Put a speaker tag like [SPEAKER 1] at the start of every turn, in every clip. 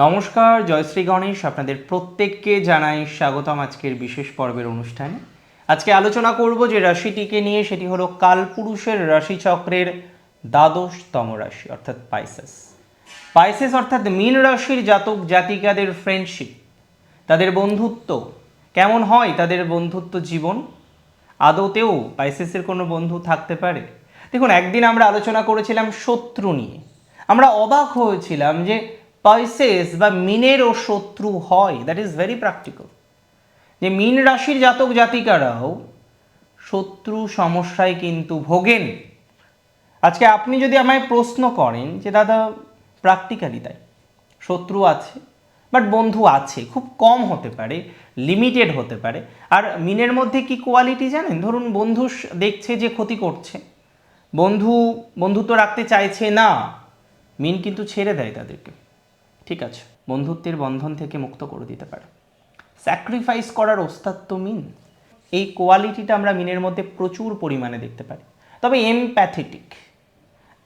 [SPEAKER 1] নমস্কার জয়শ্রী গণেশ। আপনাদের প্রত্যেককে জানাই স্বাগতম আজকের বিশেষ পর্বের অনুষ্ঠানে। আজকে আলোচনা করব যে রাশিটিকে নিয়ে, সেটি হলো কালপুরুষের রাশিচক্রের দ্বাদশতম রাশি, অর্থাৎ পাইসেস। পাইসেস অর্থাৎ মীন রাশির জাতক জাতিকাদের ফ্রেন্ডশিপ তাদের বন্ধুত্ব। কেমন হয় তাদের বন্ধুত্ব জীবন? আদতেও পাইসেসের কোনো বন্ধু থাকতে পারে? দেখুন, একদিন আমরা আলোচনা করেছিলাম শত্রু নিয়ে। আমরা অবাক হয়েছিলাম যে পাইসেস বা মিনেরও শত্রু হয়। দ্যাট ইজ ভেরি প্র্যাকটিক্যাল যে মিন রাশির জাতক জাতিকারাও শত্রু সমস্যায় কিন্তু ভোগেন। আজকে আপনি যদি আমায় প্রশ্ন করেন যে, দাদা প্র্যাকটিক্যালি তাই। শত্রু আছে বাট বন্ধু আছে, খুব কম হতে পারে লিমিটেড হতে পারে। আর মিনের মধ্যে কি কোয়ালিটি জানেন? ধরুন বন্ধু দেখছে যে ক্ষতি করছে। বন্ধু, বন্ধুত্ব রাখতে চাইছে না। মিন কিন্তু ছেড়ে দেয় তাদেরকে। ঠিক আছে, বন্ধুত্বের বন্ধন থেকে মুক্ত করে দিতে পারে। স্যাক্রিফাইস করার ওস্তাত্ব মিন এই কোয়ালিটিটা আমরা মিনের মধ্যে প্রচুর পরিমাণে দেখতে পারি। তবে এমপ্যাথেটিক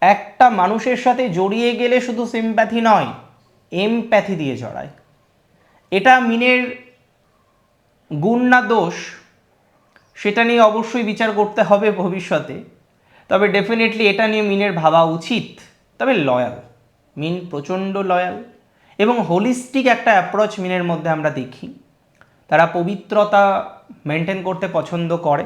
[SPEAKER 1] একটা মানুষের সাথে জড়িয়ে গেলে শুধু সিম্প্যাথি নয় এমপ্যাথি দিয়ে জড়ায়। এটা মিনের গুণ না দোষ, সেটা নিয়ে অবশ্যই বিচার করতে হবে ভবিষ্যতে। তবে ডেফিনেটলি এটা নিয়ে মিনের ভাবা উচিত। তবে লয়াল মিন প্রচণ্ড লয়াল এবং হোলিস্টিক একটা অ্যাপ্রোচ মিনের মধ্যে আমরা দেখি। তারা পবিত্রতা মেনটেন করতে পছন্দ করে।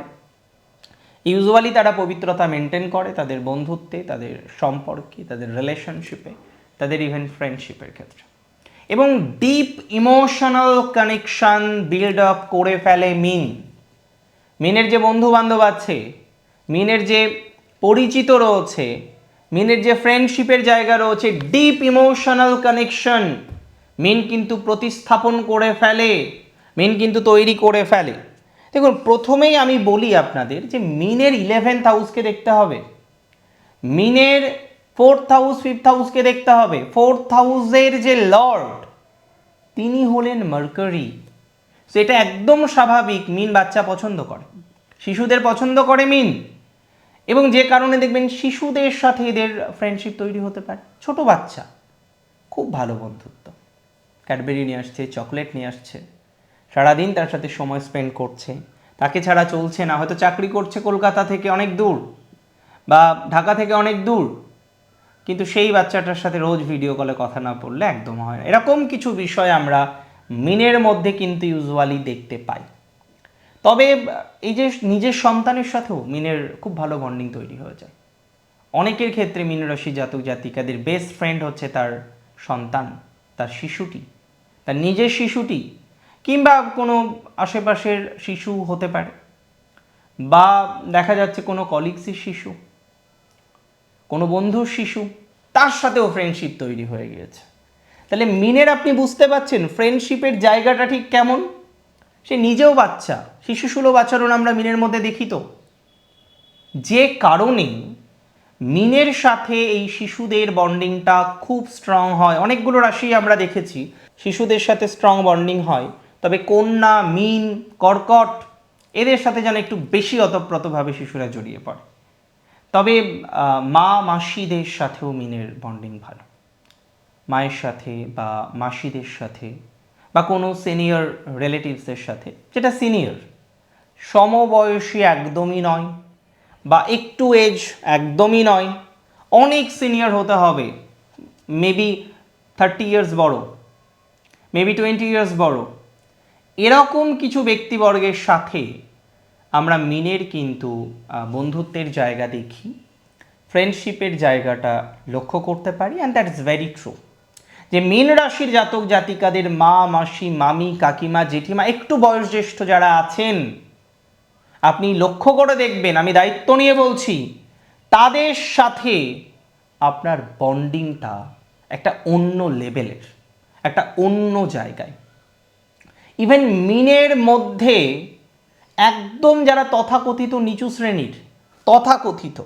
[SPEAKER 1] ইউজুয়ালি তারা পবিত্রতা মেনটেন করে তাদের বন্ধুত্বে, তাদের সম্পর্কে, তাদের রিলেশনশিপে তাদের ইভেন ফ্রেন্ডশিপের ক্ষেত্রে। এবং deep emotional connection build up করে ফেলে মিন। মিনের যে বন্ধু বান্ধব আছে, মিনের যে পরিচিত রয়েছে মিনের যে ফ্রেন্ডশিপের জায়গা রয়েছে ডিপ ইমোশনাল কানেকশন মিন কিন্তু প্রতিস্থাপন করে ফেলে। মিন কিন্তু তৈরি করে ফেলে। দেখুন, প্রথমেই আমি বলি আপনাদের যে মিনের ইলেভেন্থ হাউসকে দেখতে হবে। মিনের ফোর্থ হাউস ফিফথ হাউসকে দেখতে হবে। ফোর্থ হাউসের যে লর্ড তিনি হলেন মার্কারি সেটা একদম স্বাভাবিক, মিন বাচ্চা পছন্দ করে। শিশুদের পছন্দ করে মিন। এবং যে কারণে দেখবেন শিশুদের সাথে এদের ফ্রেন্ডশিপ তৈরি হতে পারে। ছোট বাচ্চা, খুব ভালো বন্ধুত্ব। ক্যাডবেরি নিয়ে আসছে চকলেট নিয়ে আসছে। সারাদিন তার সাথে সময় স্পেন্ড করছে। তাকে ছাড়া চলছে না, হয়তো চাকরি করছে কলকাতা থেকে অনেক দূর বা ঢাকা থেকে অনেক দূর। কিন্তু সেই বাচ্চাটার সাথে রোজ ভিডিও কলে কথা না বললে একদম হয় না। এরকম কিছু বিষয় আমরা মিনের মধ্যে কিন্তু ইউজুয়ালি দেখতে পাই। তবে এই যে নিজের সন্তানের সাথেও মিনের খুব ভালো বন্ডিং তৈরি হয়ে যায় অনেকের ক্ষেত্রে মীন রাশি জাতক জাতিকাদের বেস্ট ফ্রেন্ড হচ্ছে তার সন্তান, তার শিশুটি, তার নিজের শিশুটি কিংবা কোনো আশেপাশের শিশু হতে পারে বা দেখা যাচ্ছে কোনো কলিগসের শিশু, কোনো বন্ধুর শিশু, তার সাথেও ফ্রেন্ডশিপ তৈরি হয়ে গিয়েছে। তাহলে মিনের আপনি বুঝতে পারছেন ফ্রেন্ডশিপের জায়গাটা ঠিক কেমন? সে নিজেও বাচ্চা। শিশু সুলভ আচরণ আমরা মিনের মধ্যে দেখি তো। যে কারণে মিনের সাথে এই শিশুদের বন্ডিংটা খুব স্ট্রং হয়। অনেকগুলো রাশি আমরা দেখেছি। শিশুদের সাথে স্ট্রং বন্ডিং হয়। তবে কন্যা, মিন, কর্কট, এদের সাথে যেন একটু বেশি অতপ্রতভাবে শিশুরা জড়িয়ে পড়ে। তবে মা, মাসিদের সাথেও মিনের বন্ডিং ভালো। মায়ের সাথে বা মাসিদের সাথে বা কোনো সিনিয়র রিলেটিভসের সাথে, যেটা সিনিয়র সমবয়সী একদমই নয় বা একটু এজ একদমই নয়, অনেক সিনিয়র হতে হবে মেবি থার্টি ইয়ার্স বড় মেবি টোয়েন্টি ইয়ার্স বড়। এরকম কিছু ব্যক্তিবর্গের সাথে আমরা মিনের কিন্তু বন্ধুত্বের জায়গা দেখি ফ্রেন্ডশিপের জায়গাটা লক্ষ্য করতে পারি and that is very true যে মীন রাশির জাতক জাতিকাদের মা, মাসি, মামি, কাকিমা, জেঠিমা, একটু বয়োজ্যেষ্ঠ যারা আছেন, আপনি লক্ষ্য করে দেখবেন, আমি দায়িত্ব নিয়ে বলছি, তাদের সাথে আপনার বন্ডিংটা একটা অন্য লেভেলের, একটা অন্য জায়গায়। ইভেন মিনের মধ্যে একদম যারা তথাকথিত নিচু শ্রেণির, তথাকথিত,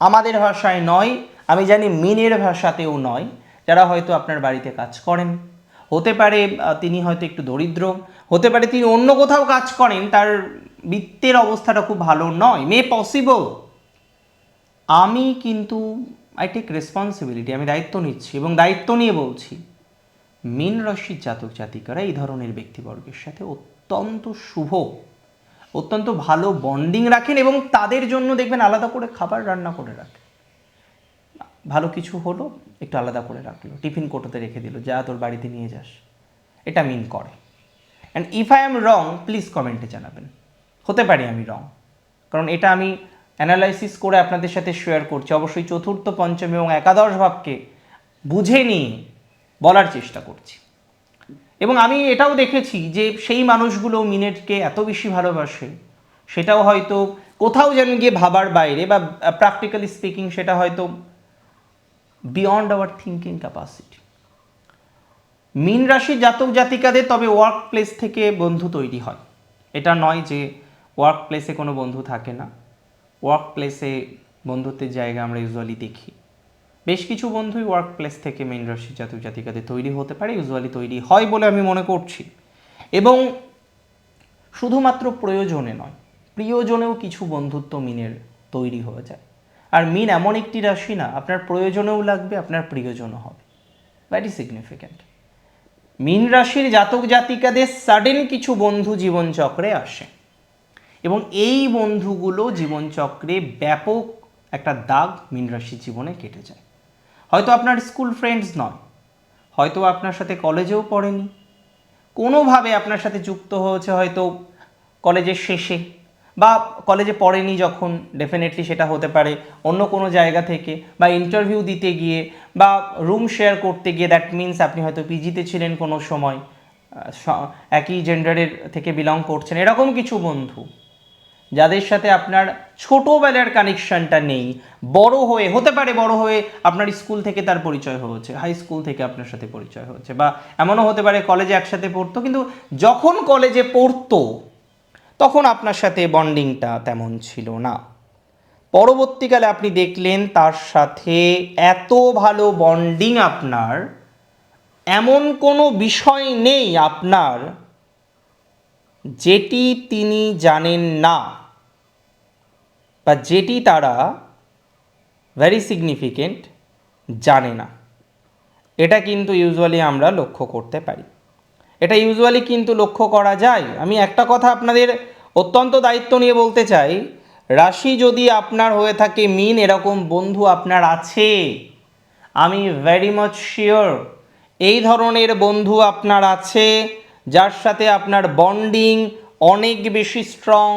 [SPEAKER 1] আমাদের ভাষায় নয়, আমি জানি মিনের ভাষাতেও নয় যারা হয়তো আপনার বাড়িতে কাজ করেন। হতে পারে তিনি হয়তো একটু দরিদ্র। হতে পারে তিনি অন্য কোথাও কাজ করেন, তার বৃত্তের অবস্থাটা খুব ভালো নয়। মে পসিবল আমি কিন্তু আই টেক রেসপন্সিবিলিটি আমি দায়িত্ব নিচ্ছি এবং দায়িত্ব নিয়ে বলছি, মীন রাশির জাতক জাতিকারা এই ধরনের ব্যক্তিবর্গের সাথে অত্যন্ত শুভ, অত্যন্ত ভালো বন্ডিং রাখেন এবং তাদের জন্য দেখবেন আলাদা করে খাবার রান্না করে রাখেন। ভালো কিছু হলো, একটু আলাদা করে রাখল, টিফিন কোটোতে রেখে দিল, যা তোর বাড়িতে নিয়ে যাস। এটা মিন করে। And if I am wrong please কমেন্টে জানাবেন। হতে পারি আমি রং কারণ এটা আমি অ্যানালাইসিস করে আপনাদের সাথে শেয়ার করছি। অবশ্যই চতুর্থ, পঞ্চম এবং একাদশ ভাবকে বুঝে নিয়ে বলার চেষ্টা করছি। এবং আমি এটাও দেখেছি যে সেই মানুষগুলো মিনেটকে এত বেশি ভালোবাসে, সেটাও হয়তো কোথাও যেন গিয়ে ভাবার বাইরে বা প্র্যাকটিক্যালি স্পিকিং সেটা হয়তো বিয়ন্ড আওয়ার থিঙ্কিং ক্যাপাসিটি মিন রাশি জাতক জাতিকাদের তবে ওয়ার্ক প্লেস থেকে বন্ধু তৈরি হয়। এটা নয় যে ওয়ার্ক প্লেসে কোনো বন্ধু থাকে না। ওয়ার্ক প্লেসে বন্ধুত্বের জায়গা আমরা ইউজুয়ালি দেখি। বেশ কিছু বন্ধুই ওয়ার্ক প্লেস থেকে মেন রাশি জাতক জাতিকাদের তৈরি হতে পারে ইউজুয়ালি তৈরি হয় বলে আমি মনে করছি। এবং শুধুমাত্র প্রয়োজনে নয়, প্রিয়জনেও কিছু বন্ধুত্ব মিনের তৈরি হয়ে যায়। আর মিন এমন একটি রাশি না, আপনার প্রয়োজনেও লাগবে, আপনার প্রিয়জনও হবে। ভ্যারি সিগনিফিক্যান্ট মিন রাশির জাতক জাতিকাদের সাডেন কিছু বন্ধু জীবনচক্রে আসে। এবং এই বন্ধুগুলো জীবনচক্রে ব্যাপক একটা দাগ মিন রাশির জীবনে কেটে যায়। হয়তো আপনার স্কুল ফ্রেন্ডস নয়, হয়তো আপনার সাথে কলেজেও পড়েনি। কোনোভাবে আপনার সাথে যুক্ত হয়েছে হয়তো কলেজের শেষে। বা কলেজে পড়েনি যখন ডেফিনেটলি সেটা হতে পারে অন্য কোনো জায়গা থেকে বা ইন্টারভিউ দিতে গিয়ে বা রুম শেয়ার করতে গিয়ে দ্যাট মিন্স আপনি হয়তো পিজিতে ছিলেন কোনো সময় একই জেন্ডারের থেকে বিলং করছেন, এরকম কিছু বন্ধু যাদের সাথে আপনার ছোটোবেলার কানেকশনটা নেই, বড় হয়ে, হতে পারে বড় হয়ে আপনার স্কুল থেকে তার পরিচয় হয়েছে হাই স্কুল থেকে আপনার সাথে পরিচয় হয়েছে বা এমনও হতে পারে কলেজে একসাথে পড়তো, কিন্তু যখন কলেজে পড়তো তখন আপনার সাথে বন্ডিংটা তেমন ছিল না। পরবর্তীকালে আপনি দেখলেন তার সাথে এত ভালো বন্ডিং আপনার, এমন কোনো বিষয় নেই আপনার যেটি তিনি জানেন না বা যেটি তারা ভেরি সিগনিফিকেন্ট জানে না। এটা কিন্তু ইউজুয়ালি আমরা লক্ষ্য করতে পারি। এটা ইউজুয়ালি কিন্তু লক্ষ্য করা যায়। আমি একটা কথা আপনাদের অত্যন্ত দায়িত্ব নিয়ে বলতে চাই, রাশি যদি আপনার হয়ে থাকে মিন, এরকম বন্ধু আপনার আছে? আমি ভেরি মাচ শিওর এই ধরনের বন্ধু আপনার আছে, যার সাথে আপনার বন্ডিং অনেক বেশি স্ট্রং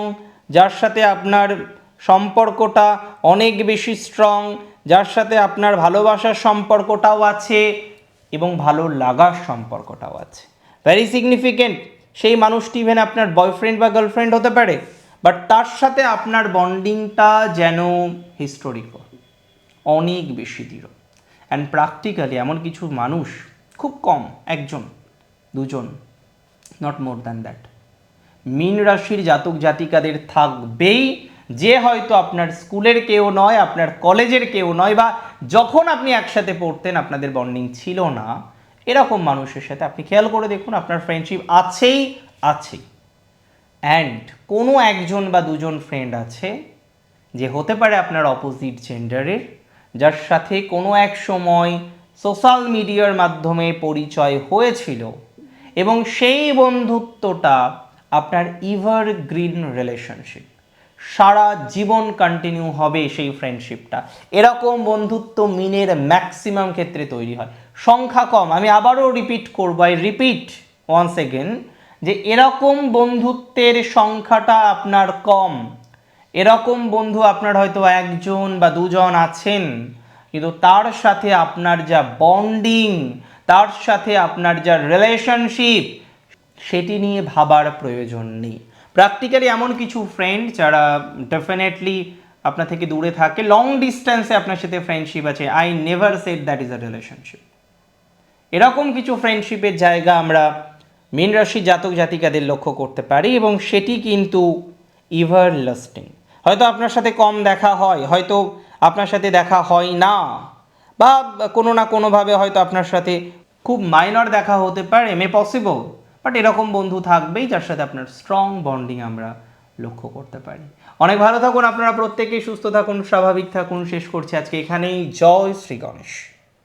[SPEAKER 1] যার সাথে আপনার সম্পর্কটা অনেক বেশি স্ট্রং যার সাথে আপনার ভালোবাসার সম্পর্কটাও আছে এবং ভালো লাগার সম্পর্কটাও আছে। ভেরি সিগনিফিকেন্ট সেই মানুষটি ইভেন আপনার বয়ফ্রেন্ড বা গার্লফ্রেন্ড হতে পারে বাট তার সাথে আপনার বন্ডিংটা যেন হিস্টোরিক্যাল অনেক বেশি দৃঢ়। অ্যান্ড প্র্যাকটিক্যালি এমন কিছু মানুষ, খুব কম, একজন, দুজন নট মোর দ্যান দ্যাট মিন রাশির জাতক জাতিকাদের থাকবেই, যে হয়তো আপনার স্কুলের কেউ নয়, আপনার কলেজের কেউ নয়, বা যখন আপনি একসাথে পড়তেন, আপনাদের বন্ডিং ছিল না। এরকম মানুষের সাথে। আপনি খেয়াল করে দেখুন, আপনার ফ্রেন্ডশিপ আছেই আছেই। অ্যান্ড কোনো একজন বা দুজন ফ্রেন্ড আছে যে হতে পারে আপনার অপোজিট জেন্ডারের যার সাথে কোনো এক সময় সোশ্যাল মিডিয়ার মাধ্যমে পরিচয় হয়েছিল এবং সেই বন্ধুত্বটা আপনার ইভার গ্রিন রিলেশনশিপ সারা জীবন কন্টিনিউ হবে সেই ফ্রেন্ডশিপটা এরকম বন্ধুত্ব মিনের ম্যাক্সিমাম ক্ষেত্রে তৈরি হয়। সংখ্যা কম। আমি আবারও রিপিট করব আই রিপিট ওয়ান্স এগেন যে এরকম বন্ধুত্বের সংখ্যাটা আপনার কম। এরকম বন্ধু আপনার হয়তো একজন বা দুজন আছেন, কিন্তু তার সাথে আপনার যা বন্ডিং তার সাথে আপনার যা রিলেশনশিপ সেটি নিয়ে ভাবার প্রয়োজন নেই। প্র্যাকটিক্যালি এমন কিছু ফ্রেন্ড যারা ডেফিনেটলি আপনার থেকে দূরে থাকে লং ডিস্টেন্সে আপনার সাথে ফ্রেন্ডশিপ আছে। I never set that is a relationship এরকম কিছু ফ্রেন্ডশিপের জায়গা আমরা মীন রাশি জাতক জাতিকাদের লক্ষ্য করতে পারি এবং সেটি কিন্তু ইভার লাস্টিং হয়তো আপনার সাথে কম দেখা হয়, হয়তো আপনার সাথে দেখা হয় না বা কোনো না কোনোভাবে হয়তো আপনার সাথে খুব মাইনর দেখা হতে পারে মে পসিবল বাট এরকম বন্ধু থাকবেই যার সাথে আপনার স্ট্রং বন্ডিং আমরা লক্ষ্য করতে পারি। অনেক ভালো থাকুন, আপনারা প্রত্যেকেই সুস্থ থাকুন, স্বাভাবিক থাকুন। শেষ করছি আজকে এখানেই। জয় শ্রী গণেশ।